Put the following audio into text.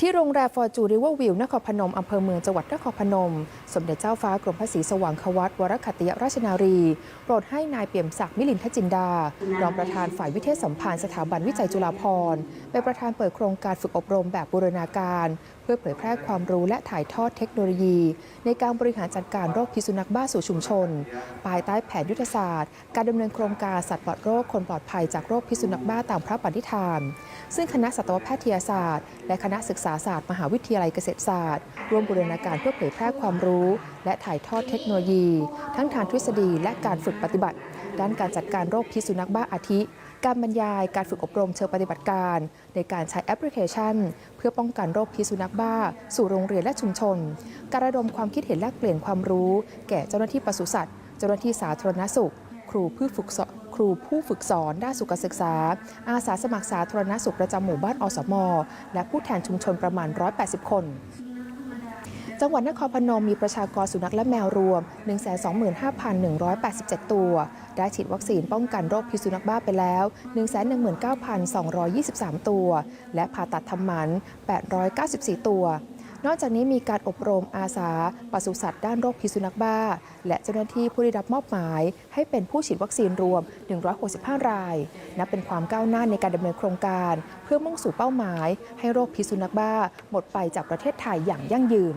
ที่โรงแรมฟอร์จูริเวอร์วิวนครพนมอำเภอเมืองจังหวัดนครพนม สมเด็จเจ้าฟ้ากรมพระศรีสว่างควัตวรคตติยราชนารี โปรดให้นายเปี่ยมศักดิ์มิลินทจินดารองประธานฝ่ายวิเทศสัมพันธ์สถาบันวิจัยจุฬาภรณ์เป็นประธานเปิดโครงการฝึกอบรมแบบบูรณาการ เพื่อเผยแพร่ความรู้และถ่ายทอดเทคโนโลยี ในการบริหารจัดการโรคพิษสุนัขบ้าสู่ชุมชน ภายใต้แผนยุทธศาสตร์ การดำเนินโครงการสัตว์ปลอดโรคคนปลอดภัยจากโรคพิษสุนัขบ้าตามพระปณิธาน ซึ่งคณะสัตวแพทยศาสตร์ และคณะศึกษาศาสตร์มหาวิทยาลัยเกษตรศาสตร์ ร่วมบูรณาการเพื่อเผยแพร่ความรู้ และถ่ายทอดเทคโนโลยี ทั้งทางทฤษฎีและการฝึกปฏิบัติ ด้านการจัดการโรคพิษสุนัขบ้าอาทิ การบรรยายการฝึกอบรมเชิงปฏิบัติการ ในการใช้แอปพลิเคชัน เพื่อป้องกันโรคพิษสุนัขบ้า สู่โรงเรียนและชุมชน การระดมความคิดเห็นแลกเปลี่ยนความรู้ แก่เจ้าหน้าที่ปศุสัตว์ เจ้าหน้าที่สาธารณสุข ครูผู้ฝึกสอนครูผู้ฝึกสอนด้านสุขศึกษา อาสาสมัครสาธารณสุขประจำหมู่บ้านอสม และผู้แทนชุมชนประมาณ 180 คน จังหวัดนครพนมมีประชากรสุนัขและแมวรวม 125,187 ตัว ได้ฉีดวัคซีนป้องกันโรคพิษสุนัขบ้าไปแล้ว 119,223 ตัว และผ่าตัดทำหมัน 894 ตัว นอกจากนี้มีการอบรมอาสาปศุสัตว์ด้านโรคพิษสุนัขบ้า และเจ้าหน้าที่ผู้ได้รับมอบหมาย ให้เป็นผู้ฉีดวัคซีนรวม 165 ราย นับเป็นความก้าวหน้าในการดำเนินโครงการ เพื่อมุ่งสู่เป้าหมาย ให้โรคพิษสุนัขบ้า หมดไปจากประเทศไทยอย่างยั่งยืน